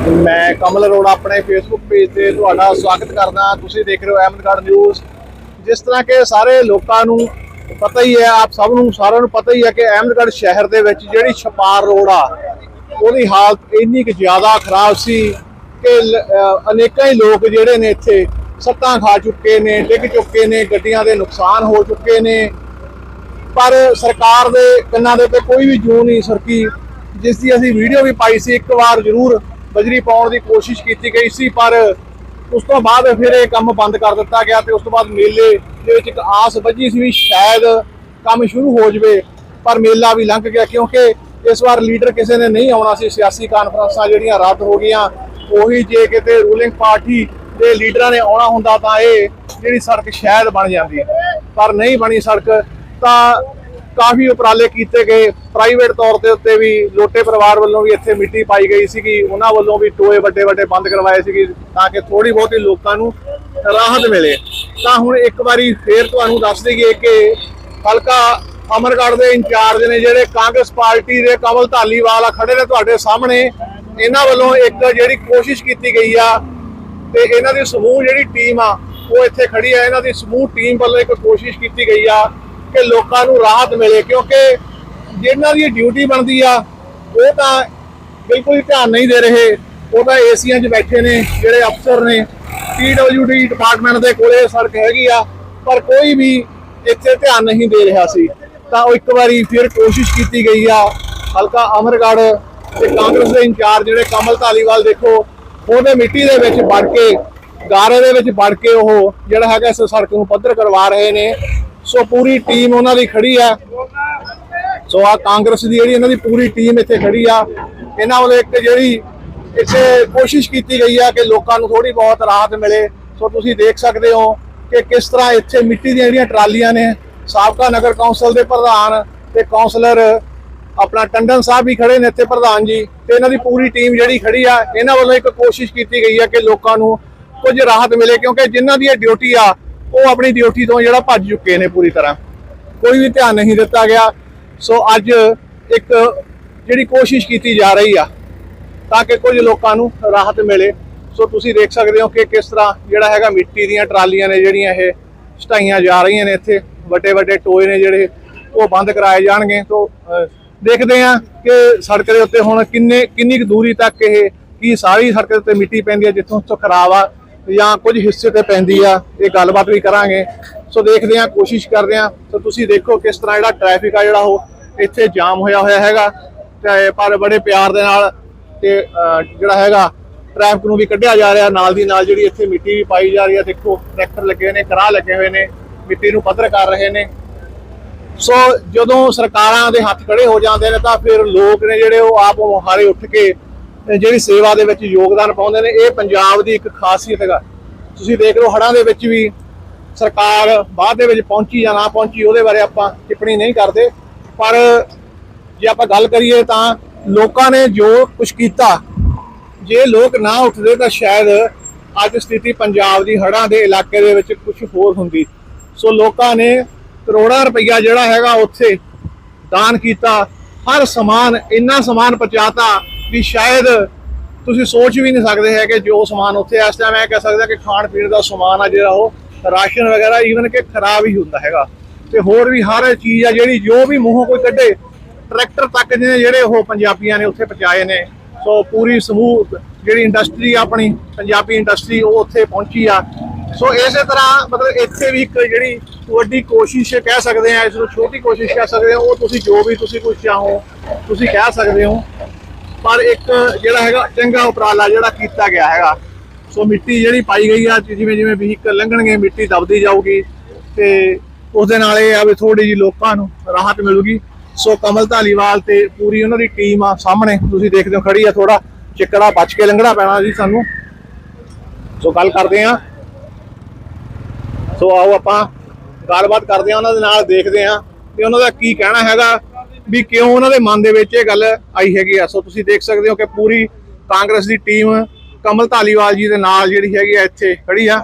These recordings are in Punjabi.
ਮੈਂ ਕਮਲ ਅਰੋੜਾ ਆਪਣੇ ਫੇਸਬੁੱਕ ਪੇਜ ਤੇ ਤੁਹਾਡਾ ਸਵਾਗਤ ਕਰਦਾ ਤੁਸੀਂ ਦੇਖ ਰਹੇ ਹੋ ਅਹਿਮਦਗੜ੍ਹ ਨਿਊਜ਼ ਜਿਸ ਤਰ੍ਹਾਂ ਕਿ ਸਾਰੇ ਲੋਕਾਂ ਨੂੰ ਪਤਾ ਹੀ ਹੈ, ਆਪ ਸਭ ਨੂੰ, ਸਾਰਿਆਂ ਨੂੰ ਪਤਾ ਹੀ ਹੈ ਕਿ ਅਹਿਮਦਗੜ੍ਹ ਸ਼ਹਿਰ ਦੇ ਵਿੱਚ ਜਿਹੜੀ ਛਪਾਰ ਰੋਡ ਆ, ਉਹਦੀ ਹਾਲਤ ਇੰਨੀ ਕੁ ਜ਼ਿਆਦਾ ਖਰਾਬ ਸੀ ਕਿ ਅਨੇਕਾਂ ਹੀ ਲੋਕ ਜਿਹੜੇ ਨੇ ਇੱਥੇ ਸੱਟਾਂ ਖਾ ਚੁੱਕੇ ਨੇ, ਡਿੱਗ ਚੁੱਕੇ ਨੇ, ਗੱਡੀਆਂ ਦੇ ਨੁਕਸਾਨ ਹੋ ਚੁੱਕੇ ਨੇ। ਪਰ ਸਰਕਾਰ ਦੇ ਕੰਨਾਂ ਦੇ ਉੱਤੇ ਕੋਈ ਵੀ ਜੂ ਨਹੀਂ ਸਰਕੀ ਜਿਸ ਦੀ ਅਸੀਂ ਵੀਡੀਓ ਵੀ ਪਾਈ ਸੀ, ਇੱਕ ਵਾਰ ਜ਼ਰੂਰ ਬਜਰੀ ਪਾਉਣ ਦੀ ਕੋਸ਼ਿਸ਼ ਕੀਤੀ ਗਈ ਸੀ, ਪਰ ਉਸ ਤੋਂ ਬਾਅਦ ਫਿਰ ਇਹ ਕੰਮ ਬੰਦ ਕਰ ਦਿੱਤਾ ਗਿਆ ਤੇ ਉਸ ਤੋਂ ਬਾਅਦ ਮੇਲੇ ਦੇ ਵਿੱਚ ਇੱਕ ਆਸ ਵੱਜੀ ਸੀ ਵੀ ਸ਼ਾਇਦ ਕੰਮ ਸ਼ੁਰੂ ਹੋ ਜਵੇ, ਪਰ ਮੇਲਾ ਵੀ ਲੰਘ ਗਿਆ ਕਿਉਂਕਿ ਇਸ ਵਾਰ ਲੀਡਰ ਕਿਸੇ ਨੇ ਨਹੀਂ ਆਉਣਾ ਸੀ। ਸਿਆਸੀ ਕਾਨਫਰੰਸਾਂ ਜਿਹੜੀਆਂ ਰੱਦ ਹੋ ਗਈਆਂ, ਉਹੀ ਜੇ ਕਿਤੇ ਰੂਲਿੰਗ ਪਾਰਟੀ ਦੇ ਲੀਡਰਾਂ ਨੇ ਆਉਣਾ ਹੁੰਦਾ ਤਾਂ ਇਹ ਜਿਹੜੀ ਸੜਕ ਸ਼ਾਇਦ ਬਣ ਜਾਂਦੀ ਪਰ ਨਹੀਂ ਬਣੀ ਸੜਕ, ਤਾਂ ਕਾਫੀ ਉਪਰਾਲੇ ਕੀਤੇ ਗਏ। ਪ੍ਰਾਈਵੇਟ ਤੌਰ ਤੇ ਉੱਤੇ ਵੀ ਲੋਟੇ ਪਰਿਵਾਰ ਵੱਲੋਂ ਵੀ ਇੱਥੇ ਮਿੱਟੀ ਪਾਈ ਗਈ ਸੀਗੀ। ਉਹਨਾਂ ਵੱਲੋਂ ਵੀ ਟੋਏ ਵੱਡੇ ਵੱਡੇ ਬੰਦ ਕਰਵਾਏ ਸੀਗੇ ਤਾਂ ਕਿ ਥੋੜੀ ਬਹੁਤੀ ਲੋਕਾਂ ਨੂੰ ਰਾਹਤ ਮਿਲੇ। ਤਾਂ ਹੁਣ ਇੱਕ ਵਾਰੀ ਫੇਰ ਤੁਹਾਨੂੰ ਦੱਸ ਦਈਏ ਕਿ ਹਲਕਾ ਅਮਰਗੜ੍ਹ ਦੇ ਇੰਚਾਰਜ ਨੇ ਜਿਹੜੇ ਕਾਂਗਰਸ ਪਾਰਟੀ ਦੇ ਕਮਲ ਧਾਲੀਵਾਲ ਆ ਖੜੇ ਨੇ ਤੁਹਾਡੇ ਸਾਹਮਣੇ, ਇਹਨਾਂ ਵੱਲੋਂ ਇੱਕ ਜਿਹੜੀ ਕੋਸ਼ਿਸ਼ ਕੀਤੀ ਗਈ ਆ ਤੇ ਇਹਨਾਂ ਦੀ ਸਮੂਹ ਜਿਹੜੀ ਟੀਮ ਆ, ਉਹ ਇੱਥੇ ਖੜੀ ਆ। ਇਹਨਾਂ ਦੀ ਸਮੂਹ ਟੀਮ ਵੱਲੋਂ ਇੱਕ ਕੋਸ਼ਿਸ਼ ਕੀਤੀ ਗਈ ਆ ਕਿ ਲੋਕਾਂ ਨੂੰ ਰਾਹਤ ਮਿਲੇ, ਕਿਉਂਕਿ ਜਿਹਨਾਂ ਦੀ ਡਿਊਟੀ ਬਣਦੀ ਆ, ਉਹ ਤਾਂ ਬਿਲਕੁਲ ਧਿਆਨ ਨਹੀਂ ਦੇ ਰਹੇ। ਉਹ ਤਾਂ ਏਸੀਆਂ 'ਚ ਬੈਠੇ ਨੇ, ਜਿਹੜੇ ਅਫਸਰ ਨੇ। ਪੀਡਬਲਯੂਡੀ ਡਿਪਾਰਟਮੈਂਟ ਦੇ ਕੋਲੇ ਸੜਕ ਹੈਗੀ ਆ, ਪਰ ਕੋਈ ਵੀ ਇੱਥੇ ਧਿਆਨ ਨਹੀਂ ਦੇ ਰਿਹਾ ਸੀ। ਤਾਂ ਉਹ ਇੱਕ ਵਾਰੀ ਫਿਰ ਕੋਸ਼ਿਸ਼ ਕੀਤੀ ਗਈ ਆ, ਹਲਕਾ ਅਮਰਗੜ੍ਹ ਤੇ ਕਾਂਗਰਸ ਦੇ ਇੰਚਾਰਜ ਜਿਹੜੇ ਕਮਲ ਧਾਲੀਵਾਲ ਦੇਖੋ, ਉਹਦੇ ਮਿੱਟੀ ਦੇ ਵਿੱਚ ਵੜ ਕੇ, ਗਾਰੇ ਦੇ ਵਿੱਚ ਵੜ ਕੇ ਉਹ ਜਿਹੜਾ ਹੈਗਾ ਇਸ ਸੜਕ ਨੂੰ ਪੱਧਰ ਕਰਵਾ ਰਹੇ ਨੇ। ਸੋ ਪੂਰੀ ਟੀਮ ਉਹਨਾਂ ਦੀ ਖੜੀ ਆ। ਸੋ ਆ ਕਾਂਗਰਸ ਦੀ ਜਿਹੜੀ ਇਹਨਾਂ ਦੀ ਪੂਰੀ ਟੀਮ ਇੱਥੇ ਖੜੀ ਆ। ਇਹਨਾਂ ਵੱਲੋਂ ਇੱਕ ਜਿਹੜੀ ਇੱਥੇ ਕੋਸ਼ਿਸ਼ ਕੀਤੀ ਗਈ ਆ ਕਿ ਲੋਕਾਂ ਨੂੰ ਥੋੜੀ ਬਹੁਤ ਰਾਹਤ ਮਿਲੇ। ਸੋ ਤੁਸੀਂ ਦੇਖ ਸਕਦੇ ਹੋ ਕਿ ਕਿਸ ਤਰ੍ਹਾਂ ਇੱਥੇ ਮਿੱਟੀ ਦੀਆਂ ਜਿਹੜੀਆਂ ਟਰਾਲੀਆਂ ਨੇ, ਸਾਬਕਾ ਨਗਰ ਕੌਂਸਲ ਦੇ ਪ੍ਰਧਾਨ ਤੇ ਕੌਂਸਲਰ ਆਪਣਾ ਟੰਡਨ ਸਾਹਿਬ ਵੀ ਖੜੇ ਨੇ ਇੱਥੇ ਪ੍ਰਧਾਨ ਜੀ ਤੇ ਇਹਨਾਂ ਦੀ ਪੂਰੀ ਟੀਮ ਜਿਹੜੀ ਖੜੀ ਆ, ਇਹਨਾਂ ਵੱਲੋਂ ਇੱਕ ਕੋਸ਼ਿਸ਼ ਕੀਤੀ ਗਈ ਆ ਕਿ ਲੋਕਾਂ ਨੂੰ ਕੁਝ ਰਾਹਤ ਮਿਲੇ ਕਿਉਂਕਿ ਜਿਨ੍ਹਾਂ ਦੀ ਇਹ ਡਿਊਟੀ ਆ ਉਹ ਆਪਣੀ ਡਿਊਟੀ ਤੋਂ ਜਿਹੜਾ ਭੱਜ ਚੁੱਕੇ ਨੇ ਪੂਰੀ ਤਰ੍ਹਾਂ। ਕੋਈ ਵੀ ਧਿਆਨ ਨਹੀਂ ਦਿੱਤਾ ਗਿਆ। ਸੋ ਅੱਜ ਇੱਕ ਜਿਹੜੀ ਕੋਸ਼ਿਸ਼ ਕੀਤੀ ਜਾ ਰਹੀ ਆ, ਤਾਂ ਕਿ ਕੁਝ ਲੋਕਾਂ ਨੂੰ ਰਾਹਤ ਮਿਲੇ। ਸੋ ਤੁਸੀਂ ਦੇਖ ਸਕਦੇ ਹੋ ਕਿ ਕਿਸ ਤਰ੍ਹਾਂ ਜਿਹੜਾ ਹੈਗਾ ਮਿੱਟੀ ਦੀਆਂ ਟਰਾਲੀਆਂ ਨੇ ਜਿਹੜੀਆਂ ਇਹ ਸਟਾਈਆਂ ਜਾ ਰਹੀਆਂ ਨੇ ਇੱਥੇ। ਵੱਡੇ ਵੱਡੇ ਟੋਏ ਨੇ ਜਿਹੜੇ ਉਹ ਬੰਦ ਕਰਾਏ ਜਾਣਗੇ। ਤੋਂ ਦੇਖਦੇ ਆ ਕਿ ਸੜਕ ਦੇ ਉੱਤੇ ਹੁਣ ਕਿੰਨੇ ਕਿੰਨੀ ਕੁ ਦੂਰੀ ਤੱਕ ਇਹ ਕੀ ਸਾਰੀ ਸੜਕ ਦੇ ਉੱਤੇ ਮਿੱਟੀ ਪੈਂਦੀ ਹੈ, ਜਿੱਥੋਂ ਤੋਂ ਖਰਾਬ ਆ ਜਾਂ ਕੁਝ ਹਿੱਸੇ ਤੇ ਪੈਂਦੀ ਆ, ਇਹ ਗੱਲਬਾਤ ਵੀ ਕਰਾਂਗੇ। ਸੋ ਦੇਖਦੇ ਆ ਕੋਸ਼ਿਸ਼ ਕਰਦੇ ਆ ਸੋ ਤੁਸੀਂ ਦੇਖੋ ਕਿਸ ਤਰ੍ਹਾਂ ਜਿਹੜਾ ਟ੍ਰੈਫਿਕ ਆ ਜਿਹੜਾ ਉਹ ਇੱਥੇ ਜਾਮ ਹੋਇਆ ਹੋਇਆ ਹੈਗਾ। ਤੇ, ਪਰ ਬੜੇ ਪਿਆਰ ਦੇ ਨਾਲ ਤੇ ਜਿਹੜਾ ਹੈਗਾ ਟ੍ਰੈਫਿਕ ਨੂੰ ਵੀ ਕੱਢਿਆ ਜਾ ਰਿਹਾ। ਨਾਲ ਦੀ ਨਾਲ ਜਿਹੜੀ ਇੱਥੇ ਮਿੱਟੀ ਵੀ ਪਾਈ ਜਾ ਰਹੀ ਹੈ ਦੇਖੋ ਟਰੈਕਟਰ ਲੱਗੇ ਹੋਏ ਨੇ ਕਰਾਹ ਲੱਗੇ ਹੋਏ ਨੇ, ਮਿੱਟੀ ਨੂੰ ਪੱਧਰ ਕਰ ਰਹੇ ਨੇ। ਸੋ ਜਦੋਂ ਸਰਕਾਰਾਂ ਦੇ ਹੱਥ ਖੜੇ ਹੋ ਜਾਂਦੇ ਨੇ, ਤਾਂ ਫਿਰ ਲੋਕ ਨੇ ਜਿਹੜੇ ਉਹ ਆਪ ਮੁਹਾਰੇ ਉੱਠ ਕੇ ਜਿਹੜੀ ਸੇਵਾ ਦੇ ਵਿੱਚ ਯੋਗਦਾਨ ਪਾਉਂਦੇ ਨੇ, ਇਹ ਪੰਜਾਬ ਦੀ ਇੱਕ ਖਾਸੀਅਤ ਹੈਗਾ। ਤੁਸੀਂ ਦੇਖ ਲਓ ਹੜ੍ਹਾਂ ਦੇ ਵਿੱਚ ਵੀ ਸਰਕਾਰ ਬਾਅਦ ਦੇ ਵਿੱਚ ਪਹੁੰਚੀ ਜਾਂ ਨਾ ਪਹੁੰਚੀ, ਉਹਦੇ ਬਾਰੇ ਆਪਾਂ ਟਿੱਪਣੀ ਨਹੀਂ ਕਰਦੇ। ਪਰ ਜੇ ਆਪਾਂ ਗੱਲ ਕਰੀਏ ਤਾਂ ਲੋਕਾਂ ਨੇ ਜੋ ਕੁਝ ਕੀਤਾ, ਜੇ ਲੋਕ ਨਾ ਉੱਠਦੇ ਤਾਂ ਸ਼ਾਇਦ ਅੱਜ ਸਥਿਤੀ ਪੰਜਾਬ ਦੀ ਹੜ੍ਹਾਂ ਦੇ ਇਲਾਕੇ ਦੇ ਵਿੱਚ ਕੁਝ ਹੋਰ ਹੁੰਦੀ। ਸੋ ਲੋਕਾਂ ਨੇ ਕਰੋੜਾਂ ਰੁਪਈਆ ਜਿਹੜਾ ਹੈਗਾ ਉੱਥੇ ਦਾਨ ਕੀਤਾ। ਹਰ ਸਮਾਨ, ਇੰਨਾ ਸਮਾਨ ਪਹੁੰਚਾਤਾ ਵੀ ਸ਼ਾਇਦ ਤੁਸੀਂ ਸੋਚ ਵੀ ਨਹੀਂ ਸਕਦੇ ਹੈ ਕਿ ਜੋ ਸਮਾਨ ਉੱਥੇ ਇਸ ਟਾਈਮ ਇਹ ਕਹਿ ਸਕਦਾ ਕਿ ਖਾਣ ਪੀਣ ਦਾ ਸਮਾਨ ਆ ਜਿਹੜਾ ਉਹ, ਰਾਸ਼ਨ ਵਗੈਰਾ ਈਵਨ ਕਿ ਖਰਾਬ ਹੀ ਹੁੰਦਾ ਹੈਗਾ। ਤੇ ਹੋਰ ਵੀ ਹਰ ਚੀਜ਼ ਆ ਜਿਹੜੀ ਜੋ ਵੀ ਮੂੰਹੋਂ ਕੋਈ ਕੱਢੇ ਟਰੈਕਟਰ ਤੱਕ ਨੇ ਜਿਹੜੇ ਉਹ ਪੰਜਾਬੀਆਂ ਨੇ ਉੱਥੇ ਪਹੁੰਚਾਏ ਨੇ। ਸੋ ਪੂਰੀ ਸਮੂਹ ਜਿਹੜੀ ਇੰਡਸਟਰੀ ਆਪਣੀ, ਪੰਜਾਬੀ ਇੰਡਸਟਰੀ ਉਹ ਉੱਥੇ ਪਹੁੰਚੀ ਆ। ਸੋ ਇਸੇ ਤਰ੍ਹਾਂ ਮਤਲਬ ਇੱਥੇ ਵੀ ਇੱਕ ਜਿਹੜੀ ਵੱਡੀ ਕੋਸ਼ਿਸ਼ ਕਹਿ ਸਕਦੇ ਆ, ਇਸ ਨੂੰ ਛੋਟੀ ਕੋਸ਼ਿਸ਼ ਕਹਿ ਸਕਦੇ ਆ, ਉਹ ਤੁਸੀਂ ਜੋ ਵੀ ਤੁਸੀਂ ਕੁਝ ਚਾਹੋ, ਤੁਸੀਂ ਕਹਿ ਸਕਦੇ ਹੋ। ਪਰ ਇੱਕ ਜਿਹੜਾ ਹੈਗਾ ਚੰਗਾ ਉਪਰਾਲਾ ਜਿਹੜਾ ਕੀਤਾ ਗਿਆ ਹੈਗਾ। ਸੋ ਮਿੱਟੀ ਜਿਹੜੀ ਪਾਈ ਗਈ ਆ ਜਿਵੇਂ ਜਿਵੇਂ ਵਹੀਕਲ ਲੰਘਣਗੇ, ਮਿੱਟੀ ਦਬਦੀ ਜਾਊਗੀ ਤੇ ਉਸ ਦੇ ਨਾਲ ਇਹ ਆ ਵੀ ਥੋੜੀ ਜੀ ਲੋਕਾਂ ਨੂੰ ਰਾਹਤ ਮਿਲੂਗੀ। ਸੋ ਕਮਲ ਧਾਲੀਵਾਲ ਤੇ ਪੂਰੀ ਉਹਨਾਂ ਦੀ ਟੀਮ ਆ ਸਾਹਮਣੇ, ਤੁਸੀਂ ਦੇਖਦੇ ਹੋ ਖੜੀ ਆ ਥੋੜਾ ਚਿੱਕੜਾ ਬਚ ਕੇ ਲੰਘਣਾ ਪੈਣਾ ਜੀ ਸਾਨੂੰ। ਸੋ ਗੱਲ ਕਰਦੇ ਆ। ਸੋ ਆਓ ਆਪਾਂ ਗੱਲਬਾਤ ਕਰਦੇ ਆ, ਉਹਨਾਂ ਦੇ ਨਾਲ ਦੇਖਦੇ ਆ ਤੇ ਉਹਨਾਂ ਦਾ ਕੀ ਕਹਿਣਾ ਹੈਗਾ। ਵੀ ਕਿਉਂ ਉਹਨਾਂ ਦੇ ਮਨ ਦੇ ਵਿੱਚ ਇਹ ਗੱਲ ਆਈ ਹੈਗੀ ਆ? ਸੋ ਤੁਸੀਂ ਦੇਖ ਸਕਦੇ ਹੋ ਕਿ ਪੂਰੀ ਕਾਂਗਰਸ ਦੀ ਟੀਮ ਕਮਲ ਧਾਲੀਵਾਲ ਜੀ ਦੇ ਨਾਲ ਜਿਹੜੀ ਹੈਗੀ ਆ ਇੱਥੇ ਖੜੀ ਆ।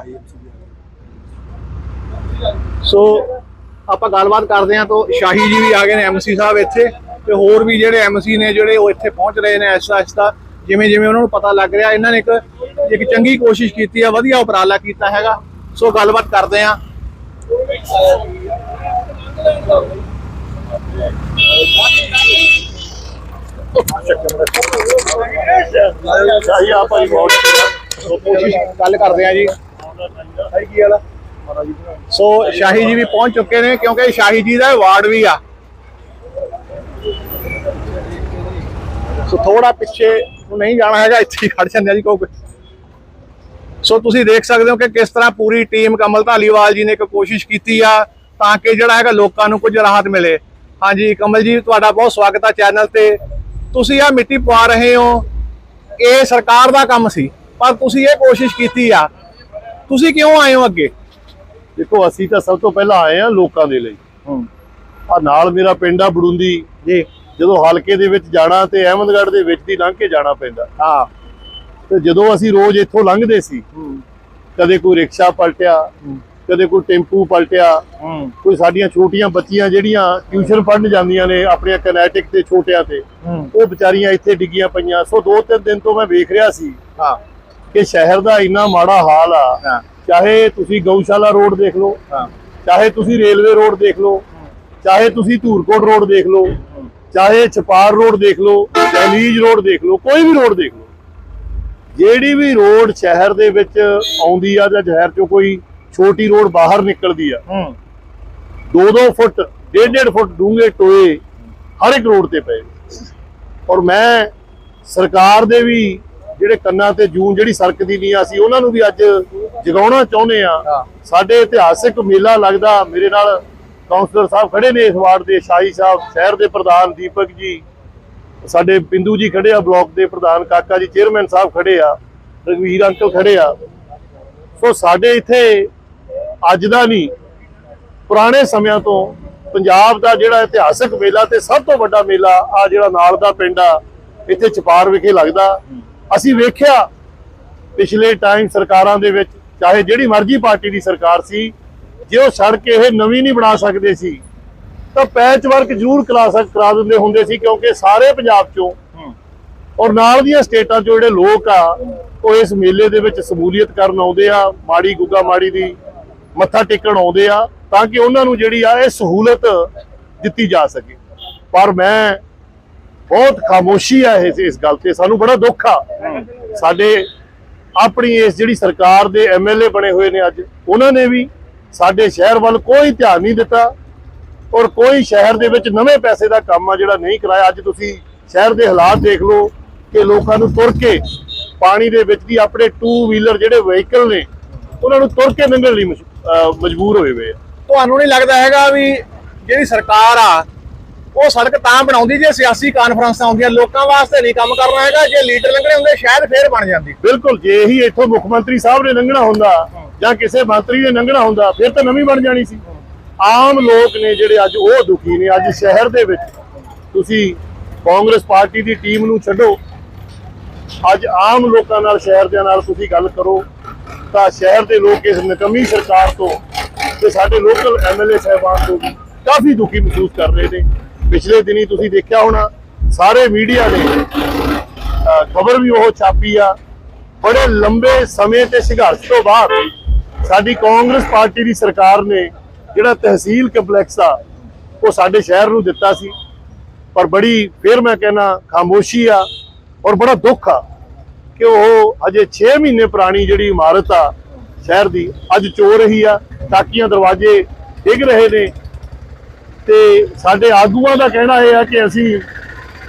ਸੋ ਆਪਾਂ ਗੱਲਬਾਤ ਕਰਦੇ ਆ ਤਾਂ ਸ਼ਾਹੀ ਜੀ ਵੀ ਆ ਗਏ ਨੇ ਐਮਸੀ ਸਾਹਿਬ ਇੱਥੇ ਤੇ ਹੋਰ ਵੀ ਜਿਹੜੇ ਐਮਸੀ ਨੇ ਜਿਹੜੇ ਉਹ ਇੱਥੇ ਪਹੁੰਚ ਰਹੇ ਨੇ ਐਸਾ ਐਸਾ ਜਿਵੇਂ ਜਿਵੇਂ ਉਹਨਾਂ ਨੂੰ ਪਤਾ ਲੱਗ ਰਿਹਾ, ਇਹਨਾਂ ਨੇ ਇੱਕ ਇੱਕ ਚੰਗੀ ਕੋਸ਼ਿਸ਼ ਕੀਤੀ ਆ, ਵਧੀਆ ਉਪਰਾਲਾ ਕੀਤਾ ਹੈਗਾ। ਸੋ ਗੱਲਬਾਤ ਕਰਦੇ ਆ ਸ਼ਾਹੀ ਆ ਭਾਈ ਬਹੁਤ। ਕੋਸ਼ਿਸ਼ ਗੱਲ ਕਰਦੇ ਆ ਜੀ। ਕੀ ਵਾਲਾ ਸੋ ਸ਼ਾਹੀ ਜੀ ਵੀ ਪਹੁੰਚ ਚੁੱਕੇ ਨੇ, ਕਿਉਂਕਿ ਸ਼ਾਹੀ ਜੀ ਦਾ ਵਾਰਡ ਵੀ ਆ। ਸੋ ਥੋੜਾ ਪਿੱਛੇ ਨਹੀਂ ਜਾਣਾ ਹੈਗਾ, ਇੱਥੇ ਹੀ ਖੜ ਜਾਂਦੇ ਆ ਜੀ, ਕੋਈ ਸੋ ਤੁਸੀਂ ਦੇਖ ਸਕਦੇ ਹੋ ਕਿ ਕਿਸ ਤਰ੍ਹਾਂ ਪੂਰੀ ਟੀਮ ਕਮਲ ਧਾਲੀਵਾਲ ਜੀ ਨੇ ਇੱਕ ਕੋਸ਼ਿਸ਼ ਕੀਤੀ ਆ, ਤਾਂ ਕਿ ਜਿਹੜਾ ਹੈਗਾ ਲੋਕਾਂ ਨੂੰ ਕੁਝ ਰਾਹਤ ਮਿਲੇ। ਹਾਂਜੀ ਕਮਲ ਜੀ ਤੁਹਾਡਾ ਬਹੁਤ ਸਵਾਗਤ ਆ ਚੈਨਲ ਤੇ। ਤੁਸੀਂ ਆ ਮਿੱਟੀ ਪਵਾ ਰਹੇ ਹੋ। ਇਹ ਸਰਕਾਰ ਦਾ ਕੰਮ ਸੀ ਪਰ ਤੁਸੀਂ ਇਹ ਕੋਸ਼ਿਸ਼ ਕੀਤੀ ਆ। ਤੁਸੀਂ ਕਿਉਂ ਆਏ ਹੋ ਅੱਗੇ? ਦੇਖੋ ਅਸੀਂ ਤਾਂ ਸਭ ਤੋਂ ਪਹਿਲਾਂ ਆਏ ਆ ਲੋਕਾਂ ਦੇ ਲਈ। ਆ ਨਾਲ ਮੇਰਾ ਪਿੰਡ ਆ ਬੜੂੰਦੀ। ਜੀ। ਜਦੋਂ ਹਲਕੇ ਦੇ ਵਿੱਚ ਜਾਣਾ ਤੇ ਅਹਿਮਦਗੜ੍ਹ ਦੇ ਵਿੱਚ ਦੀ ਲੰਘ ਕੇ ਜਾਣਾ ਪੈਂਦਾ। ਹਾਂ। ਤੇ ਜਦੋਂ ਅਸੀਂ ਰੋਜ਼ ਇੱਥੋਂ ਲੰਘਦੇ ਸੀ ਕਦੇ ਕੋਈ ਰਿਕਸ਼ਾ ਪਲਟਿਆ ਕਦੇ ਕੋਈ ਟੈਂਪੂ ਪਲਟਿਆ ਕੋਈ ਸਾਡੀਆਂ ਛੋਟੀਆਂ ਬੱਚੀਆਂ ਜਿਹੜੀਆਂ ਟਿਊਸ਼ਨ ਪੜ੍ਹਨ ਜਾਂਦੀਆਂ ਨੇ ਆਪਣੀਆਂ ਕਨੈਟਿਕ ਤੇ ਛੋਟਿਆਂ ਤੇ ਉਹ ਵਿਚਾਰੀਆਂ ਇੱਥੇ ਡਿੱਗੀਆਂ ਪਈਆਂ। ਸੋ ਦੋ ਤਿੰਨ ਦਿਨ ਤੋਂ ਮੈਂ ਵੇਖ ਰਿਹਾ ਸੀ ਹਾਂ। ਕਿ ਸ਼ਹਿਰ ਦਾ ਇੰਨਾ ਮਾੜਾ ਹਾਲ ਆ। ਚਾਹੇ ਤੁਸੀਂ ਗਊਸ਼ਾਲਾ ਰੋਡ ਦੇਖ ਲਓ ਚਾਹੇ ਤੁਸੀਂ ਰੇਲਵੇ ਰੋਡ ਦੇਖ ਲਓ ਚਾਹੇ ਤੁਸੀਂ ਧੂਰਕੋਟ ਰੋਡ ਦੇਖ ਲਓ ਚਾਹੇ ਛਪਾਰ ਰੋਡ ਦੇਖ ਲਓ ਦਹਲੀਜ ਰੋਡ ਦੇਖ ਲਓ ਕੋਈ ਵੀ ਰੋਡ ਦੇਖ ਲਓ। ਜਿਹੜੀ ਵੀ ਰੋਡ ਸ਼ਹਿਰ ਦੇ ਵਿੱਚ ਆਉਂਦੀ ਆ ਜਾਂ ਸ਼ਹਿਰ ਚੋਂ ਕੋਈ ਛੋਟੀ ਰੋਡ ਬਾਹਰ ਨਿਕਲਦੀ ਆ। ਹੂੰ। 2-2 ਫੁੱਟ 1.5 ਫੁੱਟ ਡੂੰਘੇ ਟੋਏ ਹਰ ਇੱਕ ਰੋਡ ਤੇ ਪਏ। ਔਰ ਮੈਂ ਸਰਕਾਰ ਦੇ ਵੀ ਜਿਹੜੇ ਕੰਨਾਂ ਤੇ ਜੂਨ ਜਿਹੜੀ ਸਰਕਦੀ ਨਹੀਂ ਆ ਸੀ ਉਹਨਾਂ ਨੂੰ ਵੀ ਅੱਜ ਜਗਾਉਣਾ ਚਾਹੁੰਦੇ ਆ। ਸਾਡੇ ਇਤਿਹਾਸਿਕ ਮੇਲਾ ਲੱਗਦਾ ਮੇਰੇ ਨਾਲ ਕਾਉਂਸਲਰ ਸਾਹਿਬ ਖੜੇ ਨੇ ਇਸ ਵਾਰਡ ਦੇ ਸ਼ਾਹੀ ਸਾਹਿਬ ਸ਼ਹਿਰ ਦੇ ਪ੍ਰਧਾਨ ਦੀਪਕ ਜੀ ਸਾਡੇ ਬਿੰਦੂ ਜੀ ਖੜੇ ਆ ਬਲਾਕ ਦੇ ਪ੍ਰਧਾਨ ਕਾਕਾ ਜੀ ਚੇਅਰਮੈਨ ਸਾਹਿਬ ਖੜੇ ਆ ਰਘਵੀਰ ਅੰਕਲ ਖੜੇ ਆ। ਸੋ ਸਾਡੇ ਇੱਥੇ ਅੱਜ ਦਾ ਨਹੀਂ, ਪੁਰਾਣੇ ਸਮਿਆਂ ਤੋਂ ਪੰਜਾਬ ਦਾ ਜਿਹੜਾ ਇਤਿਹਾਸਕ ਮੇਲਾ ਤੇ ਸਭ ਤੋਂ ਵੱਡਾ ਮੇਲਾ ਆ ਜਿਹੜਾ ਨਾਲ ਦਾ ਪਿੰਡ ਆ, ਇੱਥੇ ਚਪਾਰ ਵਿਖੇ ਲੱਗਦਾ। ਅਸੀਂ ਵੇਖਿਆ ਪਿਛਲੇ ਟਾਈਮ ਸਰਕਾਰਾਂ ਦੇ ਵਿੱਚ, ਚਾਹੇ ਜਿਹੜੀ ਮਰਜ਼ੀ ਪਾਰਟੀ ਦੀ ਸਰਕਾਰ ਸੀ, ਜੇ ਉਹ ਸੜਕ ਇਹ ਨਵੀਂ ਨਹੀਂ ਬਣਾ ਸਕਦੇ ਸੀ, ਤਾਂ ਪੈਚ ਵਰਕ ਜ਼ਰੂਰ ਕਰਾ ਸਕ, ਕਰਾ ਦਿੰਦੇ ਹੁੰਦੇ ਸੀ, ਕਿਉਂਕਿ ਸਾਰੇ ਪੰਜਾਬ ਚੋਂ ਔਰ ਨਾਲ ਦੀਆਂ ਸਟੇਟਾਂ ਚੋਂ ਜਿਹੜੇ ਲੋਕ ਆ, ਉਹ ਇਸ ਮੇਲੇ ਦੇ ਵਿੱਚ ਸਮੂਲੀਅਤ ਕਰਨ ਆਉਂਦੇ ਆ, ਮਾੜੀ ਗੁੱਗਾ ਮਾੜੀ ਦੀ ਮੱਥਾ ਟੇਕਣ ਆਉਂਦੇ ਆ ਤਾਂ ਕਿ ਉਹਨਾਂ ਨੂੰ ਜਿਹੜੀ ਆ ਇਹ ਸਹੂਲਤ ਦਿੱਤੀ ਜਾ ਸਕੇ। ਪਰ ਮੈਂ ਬਹੁਤ ਖਾਮੋਸ਼ੀ ਆ ਇਸ ਇਸ ਗੱਲ ਤੇ। ਸਾਨੂੰ ਬੜਾ ਦੁੱਖ ਆ। ਸਾਡੇ ਆਪਣੀ ਇਸ ਜਿਹੜੀ ਸਰਕਾਰ ਦੇ ਐਮਐਲਏ ਬਣੇ ਹੋਏ ਨੇ ਅੱਜ, ਉਹਨਾਂ ਨੇ ਵੀ ਸਾਡੇ ਸ਼ਹਿਰ ਵੱਲ ਕੋਈ ਧਿਆਨ ਨਹੀਂ ਦਿੱਤਾ ਔਰ ਕੋਈ ਸ਼ਹਿਰ ਦੇ ਵਿੱਚ ਨਵੇਂ ਪੈਸੇ ਦਾ ਕੰਮ ਆ ਜਿਹੜਾ ਨਹੀਂ ਕਰਾਇਆ। ਅੱਜ ਤੁਸੀਂ ਸ਼ਹਿਰ ਦੇ ਹਾਲਾਤ ਦੇਖ ਲਓ ਕਿ ਲੋਕਾਂ ਨੂੰ ਤੁਰ ਕੇ ਪਾਣੀ ਦੇ ਵਿੱਚ ਦੀ ਆਪਣੇ ਟੂ ਵੀਲਰ ਜਿਹੜੇ ਵਹੀਕਲ ਨੇ ਉਹਨਾਂ ਨੂੰ ਤੁਰ ਕੇ ਲੰਘਣ ਲਈ ਮਜਬੂਰ ਹੋਏ ਹੋਏ ਆ। ਤੁਹਾਨੂੰ ਨਹੀਂ ਲੱਗਦਾ ਹੈਗਾ ਵੀ ਜਿਹੜੀ ਸਰਕਾਰ ਆ ਉਹ ਸੜਕ ਤਾਂ ਬਣਾਉਂਦੀ ਜੇ ਸਿਆਸੀ ਕਾਨਫਰੰਸਾਂ ਹੁੰਦੀਆਂ ਲੋਕਾਂ ਵਾਸਤੇ ਨਹੀਂ ਕੰਮ ਕਰਨਾ ਹੈਗਾ ਜੇ ਲੀਡਰ ਲੰਘਣੇ ਹੁੰਦੇ ਸ਼ਾਇਦ ਫੇਰ ਬਣ ਜਾਂਦੀ। ਬਿਲਕੁਲ ਜੇ ਹੀ ਇੱਥੋਂ ਮੁੱਖ ਮੰਤਰੀ ਸਾਹਿਬ ਨੇ ਲੰਘਣਾ ਹੁੰਦਾ ਜਾਂ ਕਿਸੇ ਮੰਤਰੀ ਨੇ ਲੰਘਣਾ ਹੁੰਦਾ ਫਿਰ ਤਾਂ ਨਵੀਂ ਬਣ ਜਾਣੀ ਸੀ। ਆਮ ਲੋਕ ਨੇ ਜਿਹੜੇ ਅੱਜ ਉਹ ਦੁਖੀ ਨੇ ਅੱਜ ਸ਼ਹਿਰ ਦੇ ਵਿੱਚ। ਤੁਸੀਂ ਕਾਂਗਰਸ ਪਾਰਟੀ ਦੀ ਟੀਮ ਨੂੰ ਛੱਡੋ। ਅੱਜ ਆਮ ਲੋਕਾਂ ਨਾਲ ਸ਼ਹਿਰ ਦੇ ਨਾਲ ਤੁਸੀਂ ਗੱਲ ਕਰੋ। ਤਾਂ ਸ਼ਹਿਰ ਦੇ ਲੋਕ ਇਸ ਨਕਮੀ ਸਰਕਾਰ ਤੋਂ ਤੇ ਸਾਡੇ ਲੋਕਲ ਐਮਐਲਏ ਸਾਹਿਬਾਨ ਤੋਂ ਕਾਫੀ ਦੁਖੀ ਮਹਿਸੂਸ ਕਰ ਰਹੇ ਨੇ। ਪਿਛਲੇ ਦਿਨੀ ਤੁਸੀਂ ਦੇਖਿਆ ਹੋਣਾ, ਸਾਰੇ ਮੀਡੀਆ ਨੇ ਖਬਰ ਵੀ ਉਹ ਛਾਪੀ ਆ। ਬੜੇ ਲੰਬੇ ਸਮੇਂ ਤੇ ਸੰਘਰਸ਼ ਤੋਂ ਬਾਅਦ ਸਾਡੀ ਕਾਂਗਰਸ ਪਾਰਟੀ ਦੀ ਸਰਕਾਰ ਨੇ ਜਿਹੜਾ ਤਹਿਸੀਲ ਕੰਪਲੈਕਸ ਆ, ਉਹ ਸਾਡੇ ਸ਼ਹਿਰ ਨੂੰ ਦਿੱਤਾ ਸੀ। ਪਰ ਬੜੀ, ਫਿਰ ਮੈਂ ਕਹਿਣਾ ਖਾਮੋਸ਼ੀ ਆ ਔਰ ਬੜਾ ਦੁੱਖ ਆ। ਕਿ ਉਹ ਅਜੇ 6 ਮਹੀਨੇ ਪੁਰਾਣੀ ਜਿਹੜੀ ਇਮਾਰਤ ਆ ਸ਼ਹਿਰ ਦੀ ਅੱਜ ਚੋ ਰਹੀ ਆ ਟਾਕੀਆਂ ਦਰਵਾਜ਼ੇ ਡਿੱਗ ਰਹੇ ਨੇ। ਤੇ ਸਾਡੇ ਆਗੂਆਂ ਦਾ ਕਹਿਣਾ ਇਹ ਆ ਕਿ ਅਸੀਂ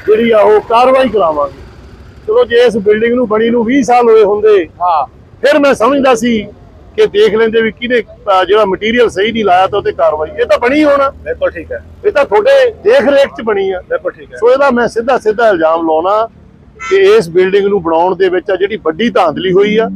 ਜਿਹੜੀ ਆ ਉਹ ਕਾਰਵਾਈ ਕਰਾਵਾਂਗੇ। ਚਲੋ ਜੇ ਇਸ ਬਿਲਡਿੰਗ ਨੂੰ ਬਣੀ ਨੂੰ 20 ਸਾਲ ਹੋਏ ਹੁੰਦੇ ਹਾਂ। ਫਿਰ ਮੈਂ ਸਮਝਦਾ ਸੀ ਕਿ ਦੇਖ ਲੈਂਦੇ ਵੀ ਕਿਹਨੇ ਜਿਹੜਾ ਮਟੀਰੀਅਲ ਸਹੀ ਨਹੀਂ ਲਾਇਆ ਤਾਂ ਉਹਤੇ ਕਾਰਵਾਈ। ਇਹ ਤਾਂ ਬਣੀ ਹੋਣਾ। ਬਿਲਕੁਲ ਠੀਕ ਹੈ। ਇਹ ਤਾਂ ਤੁਹਾਡੇ ਦੇਖ ਰੇਖ 'ਚ ਬਣੀ ਆ। ਬਿਲਕੁਲ ਠੀਕ ਹੈ। ਸੋ ਇਹਦਾ ਮੈਂ ਸਿੱਧਾ ਸਿੱਧਾ ਇਲਜ਼ਾਮ ਲਾਉਣਾ ਕਿ ਇਸ ਬਿਲਡਿੰਗ ਨੂੰ ਬਣਾਉਣ ਦੇ ਵਿੱਚ ਆ ਜਿਹੜੀ ਵੱਡੀ ਧਾਂਦਲੀ ਹੋਈ ਆ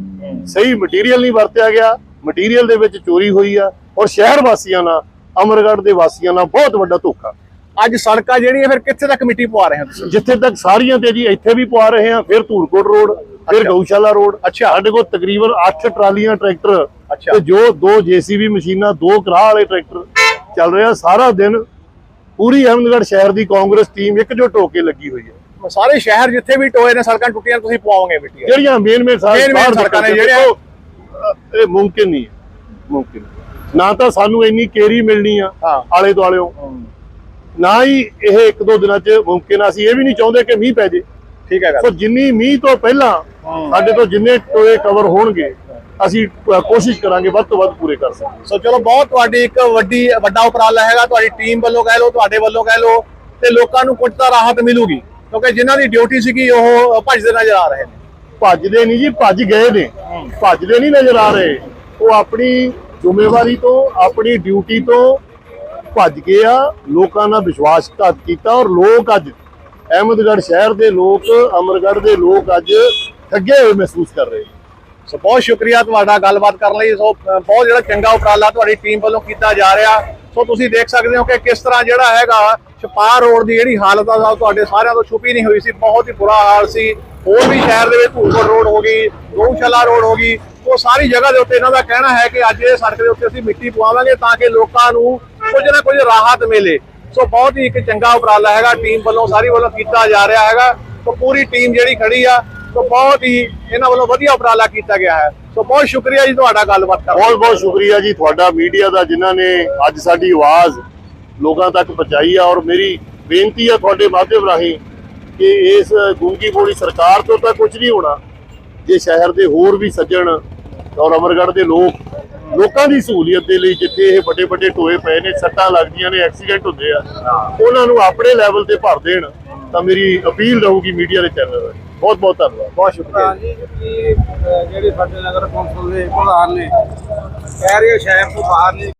ਸਹੀ ਮਟੀਰੀਅਲ ਨਹੀਂ ਵਰਤਿਆ ਗਿਆ ਮਟੀਰੀਅਲ ਦੇ ਵਿੱਚ ਚੋਰੀ ਹੋਈ ਆ ਔਰ ਸ਼ਹਿਰ ਵਾਸੀਆਂ ਨਾਲ ਅਮਰਗੜ੍ਹ ਦੇ ਵਾਸੀਆਂ ਨਾਲ ਬਹੁਤ ਵੱਡਾ ਧੋਖਾ ਅੱਜ ਸੜਕਾਂ ਜਿਹੜੀਆਂ ਫਿਰ ਕਿੱਥੇ ਤੱਕ ਮਿੱਟੀ ਪਵਾ ਰਹੇ ਹੋ ਜਿੱਥੇ ਤੱਕ ਸਾਰੀਆਂ ਤੇ ਜੀ ਇੱਥੇ ਵੀ ਪਵਾ ਰਹੇ ਆ ਫਿਰ ਧੂਰਕੋਟ ਰੋਡ ਫਿਰ। ਗਊਸ਼ਾਲਾ ਰੋਡ ਅੱਛਾ। ਸਾਡੇ ਕੋਲ ਤਕਰੀਬਨ 8 ਟਰਾਲੀਆਂ ਟਰੈਕਟਰ। ਤੇ ਜੋ ਦੋ ਜੀਸੀਬੀ ਮਸ਼ੀਨਾਂ ਦੋ ਕਰਾਹ ਵਾਲੇ ਟਰੈਕਟਰ ਚੱਲ ਰਿਹਾ ਸਾਰਾ ਦਿਨ ਪੂਰੀ ਅਹਿਮਦਗੜ੍ਹ ਸ਼ਹਿਰ ਦੀ ਕਾਂਗਰਸ ਟੀਮ ਇਕਜੁੱਟ ਹੋ ਕੇ ਲੱਗੀ ਹੋਈ ਹੈ ਸਾਰੇ ਸ਼ਹਿਰ ਜਿੱਥੇ ਵੀ ਟੋਏ ਨੇ ਸੜਕਾਂ ਟੁੱਟੀਆਂ ਤੁਸੀਂ ਪਵਾਓਗੇ ਮਿੱਟੀ। ਜਿਹੜੀਆਂ ਮੇਨ ਮੇਨ ਸੜਕਾਂ ਨੇ ਜਿਹੜੀਆਂ- ਇਹ ਮੁਮਕਿਨ ਨਹੀਂ ਹੈ। ਮੁਮਕਿਨ। ਨਾ ਤਾਂ ਸਾਨੂੰ ਇੰਨੀ ਕੇਰੀ ਮਿਲਣੀ ਆ। ਆਲੇ ਦੁਆਲਿਓਂ। ਨਾ ਹੀ ਇਹ ਇੱਕ ਦੋ ਦਿਨਾਂ 'ਚ ਮੁਮਕਿਨ ਆ। ਅਸੀਂ ਇਹ ਵੀ ਨਹੀਂ ਚਾਹੁੰਦੇ ਕਿ ਮੀਂਹ ਪੈ ਜੇ। ਠੀਕ ਹੈ ਸੋ ਜਿੰਨੀ ਮੀਂਹ ਤੋਂ ਪਹਿਲਾਂ ਸਾਡੇ ਤੋਂ ਜਿੰਨੇ ਟੋਏ ਕਵਰ ਹੋਣਗੇ ਅਸੀਂ ਕੋਸ਼ਿਸ਼ ਕਰਾਂਗੇ ਵੱਧ ਤੋਂ ਵੱਧ ਪੂਰੇ ਕਰ ਸਕੀਏ। ਸੋ ਚਲੋ ਬਹੁਤ ਤੁਹਾਡੀ ਇੱਕ ਵੱਡੀ ਵੱਡਾ ਉਪਰਾਲਾ ਹੈਗਾ। ਤੁਹਾਡੀ ਟੀਮ ਵੱਲੋਂ ਕਹਿ ਲਓ ਤੁਹਾਡੇ ਵੱਲੋਂ ਕਹਿ ਲਓ ਤੇ ਲੋਕਾਂ ਨੂੰ ਕੁਝ ਤਾਂ ਰਾਹਤ ਮਿਲੂਗੀ। ਕਿਉਂਕਿ ਜਿਨ੍ਹਾਂ ਦੀ ਡਿਊਟੀ ਸੀਗੀ ਉਹ ਭੱਜਦੇ ਨਜ਼ਰ ਆ ਰਹੇ ਨੇ। ਭੱਜਦੇ ਨਹੀਂ ਜੀ ਭੱਜ ਗਏ ਨੇ। ਭੱਜਦੇ ਨਹੀਂ ਨਜ਼ਰ ਆ ਰਹੇ। ਉਹ ਆਪਣੀ ਜ਼ਿੰਮੇਵਾਰੀ ਤੋਂ ਆਪਣੀ ਡਿਊਟੀ ਤੋਂ ਭੱਜ ਗਏ ਆ। ਲੋਕਾਂ ਨਾਲ ਵਿਸ਼ਵਾਸਘਾਤ ਕੀਤਾ ਔਰ ਲੋਕ ਅੱਜ ਅਹਿਮਦਗੜ੍ਹ ਸ਼ਹਿਰ ਦੇ ਲੋਕ ਅਮਰਗੜ੍ਹ ਦੇ ਲੋਕ ਅੱਜ ਠੱਗੇ ਹੋਏ ਮਹਿਸੂਸ ਕਰ ਰਹੇ ਸੋ ਬਹੁਤ ਸ਼ੁਕਰੀਆ ਤੁਹਾਡਾ ਗੱਲਬਾਤ ਕਰਨ ਲਈ। ਸੋ ਬਹੁਤ ਜਿਹੜਾ ਚੰਗਾ ਉਪਰਾਲਾ ਤੁਹਾਡੀ ਟੀਮ ਵੱਲੋਂ ਕੀਤਾ ਜਾ ਰਿਹਾ। ਸੋ ਤੁਸੀਂ ਦੇਖ ਸਕਦੇ ਹੋ ਕਿ ਕਿਸ ਤਰ੍ਹਾਂ ਜਿਹੜਾ ਹੈਗਾ ਛਪਾਰ ਰੋਡ ਦੀ ਜਿਹੜੀ ਹਾਲਤ ਆ, ਉਹ ਤੁਹਾਡੇ ਸਾਰਿਆਂ ਤੋਂ ਛੁਪੀ ਨਹੀਂ ਹੋਈ ਸੀ, ਬਹੁਤ ਹੀ ਬੁਰਾ ਹਾਲ ਸੀ। ਹੋਰ ਵੀ ਸ਼ਹਿਰ ਦੇ ਵਿੱਚ ਭੂਲਪੁਰ ਰੋਡ ਹੋ ਗਈ, ਗਊਸ਼ਾਲਾ ਰੋਡ ਹੋ ਗਈ, ਉਹ ਸਾਰੀ ਜਗ੍ਹਾ ਦੇ ਉੱਤੇ ਇਹਨਾਂ ਦਾ ਕਹਿਣਾ ਹੈ ਕਿ ਅੱਜ ਇਹ ਸੜਕ ਦੇ ਉੱਤੇ ਅਸੀਂ ਮਿੱਟੀ ਪਵਾਵਾਂਗੇ ਤਾਂ ਕਿ ਲੋਕਾਂ ਨੂੰ ਕੁਝ ਨਾ ਕੁਝ ਰਾਹਤ ਮਿਲੇ। ਸੋ ਬਹੁਤ ਹੀ ਇੱਕ ਚੰਗਾ ਉਪਰਾਲਾ ਹੈਗਾ, ਟੀਮ ਵੱਲੋਂ ਸਾਰੀ ਵੱਲੋਂ ਕੀਤਾ ਜਾ ਰਿਹਾ ਹੈਗਾ, ਸੋ ਪੂਰੀ ਟੀਮ ਜਿਹੜੀ ਖੜੀ ਆ, ਸੋ ਬਹੁਤ ਹੀ ਇਹਨਾਂ ਵੱਲੋਂ ਵਧੀਆ ਉਪਰਾਲਾ ਕੀਤਾ ਗਿਆ ਹੈ। ਸੋ ਬਹੁਤ ਸ਼ੁਕਰੀਆ ਜੀ ਤੁਹਾਡਾ ਗੱਲਬਾਤ ਕਰਨ ਬਹੁਤ ਬਹੁਤ ਸ਼ੁਕਰੀਆ ਜੀ, ਤੁਹਾਡਾ ਮੀਡੀਆ ਦਾ ਜਿਨ੍ਹਾਂ ਨੇ ਅੱਜ ਸਾਡੀ ਆਵਾਜ਼ ਲੋਕਾਂ ਤੱਕ ਪਹੁੰਚਾਈ ਆ ਔਰ ਮੇਰੀ ਬੇਨਤੀ ਆ ਤੁਹਾਡੇ ਮਾਧਿਅਮ ਰਾਹੀਂ ਕਿ ਇਸ ਗੂੰਗੀ ਬੋਲੀ ਸਰਕਾਰ ਤੋਂ ਤਾਂ ਕੁਝ ਨਹੀਂ ਹੋਣਾ ਜੇ ਸ਼ਹਿਰ ਦੇ ਹੋਰ ਵੀ ਸੱਜਣ ਔਰ ਅਮਰਗੜ੍ਹ ਦੇ ਲੋਕ ਲੋਕਾਂ ਦੀ ਸਹੂਲੀਅਤ ਦੇ ਲਈ ਜਿੱਥੇ ਇਹ ਵੱਡੇ ਵੱਡੇ ਟੋਏ ਪਏ ਨੇ ਸੱਟਾਂ ਲੱਗਦੀਆਂ ਨੇ ਐਕਸੀਡੈਂਟ ਹੁੰਦੇ ਆ ਉਹਨਾਂ ਨੂੰ ਆਪਣੇ ਲੈਵਲ ਤੇ ਭਰ ਦੇਣ ਤਾਂ ਮੇਰੀ ਅਪੀਲ ਰਹੂਗੀ ਮੀਡੀਆ ਦੇ ਚੈਨਲ ਬਹੁਤ ਬਹੁਤ ਧੰਨਵਾਦ। ਬਹੁਤ ਸ਼ੁਕਰੀਆ ਅਹ, ਜਿਹੜੇ ਸਾਡੇ ਨਗਰ ਕੌਂਸਲ ਦੇ ਪ੍ਰਧਾਨ ਨੇ ਕਹਿ ਰਹੇ ਸ਼ਹਿਰ ਤੋਂ ਬਾਹਰ ਨਹੀਂ